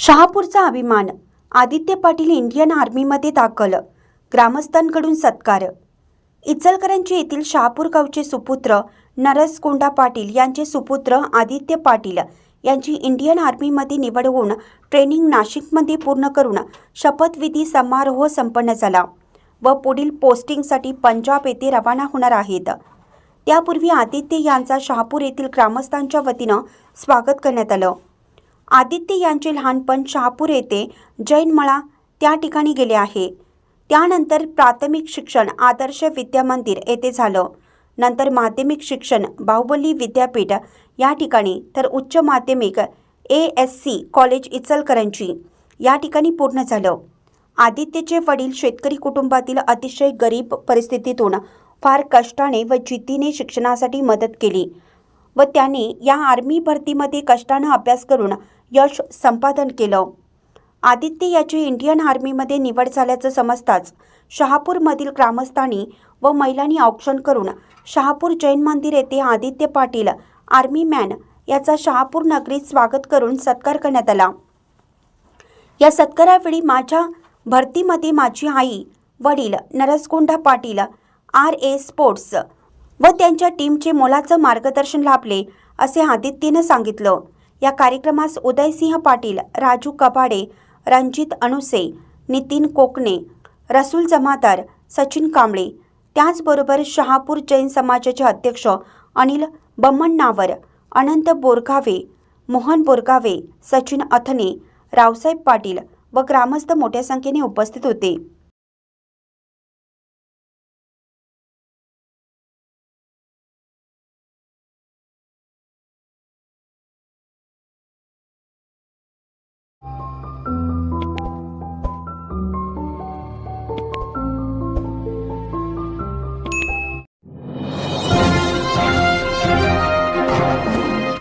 शहापूरचा अभिमान आदित्य पाटील इंडियन आर्मीमध्ये दाखल ग्रामस्थांकडून सत्कार. इचलकरंजी येथील शहापूर गावचे सुपुत्र नरस कोंडा पाटील यांचे सुपुत्र आदित्य पाटील यांची इंडियन आर्मीमध्ये निवड होऊन ट्रेनिंग नाशिकमध्ये पूर्ण करून शपथविधी समारोह संपन्न झाला व पुढील पोस्टिंगसाठी पंजाब येथे रवाना होणार आहेत. त्यापूर्वी आदित्य यांचा शहापूर येथील ग्रामस्थांच्या वतीनं स्वागत करण्यात आलं. आदित्य यांचे लहानपण शहापूर येथे जैनमळा त्या ठिकाणी गेले आहे. त्यानंतर प्राथमिक शिक्षण आदर्श विद्या मंदिर येथे झालं. नंतर माध्यमिक शिक्षण बाहुबली विद्यापीठ या ठिकाणी तर उच्च माध्यमिक A S C college Ichalkaranji या ठिकाणी पूर्ण झालं. आदित्यचे वडील शेतकरी कुटुंबातील अतिशय गरीब परिस्थितीतून फार कष्टाने व जिद्दीने शिक्षणासाठी मदत केली व त्याने या आर्मी भरतीमध्ये कष्टानं अभ्यास करून यश संपादन केलं. आदित्य याची इंडियन आर्मीमध्ये निवड झाल्याचं समजताच शहापूरमधील ग्रामस्थांनी व महिलांनी औक्षण करून शहापूर जैन मंदिर येथे आदित्य पाटील आर्मी मॅन याचा शहापूर नगरीत स्वागत करून सत्कार करण्यात आला. या सत्कारावेळी माझ्या भरतीमध्ये माझी आई वडील Naraskonda Patil R A sports व त्यांच्या टीमचे मोलाचं मार्गदर्शन लाभले असे आदित्यनं सांगितलं. या कार्यक्रमास उदयसिंह पाटील राजू कबाडे रणजित अणुसे नितीन कोकणे रसूल जमादार सचिन कांबळे त्याचबरोबर शहापूर जैन समाजाचे अध्यक्ष अनिल बम्मण्णावर अनंत बोरगावे मोहन बोरगावे सचिन अथने रावसाहेब पाटील व ग्रामस्थ मोठ्या संख्येने उपस्थित होते.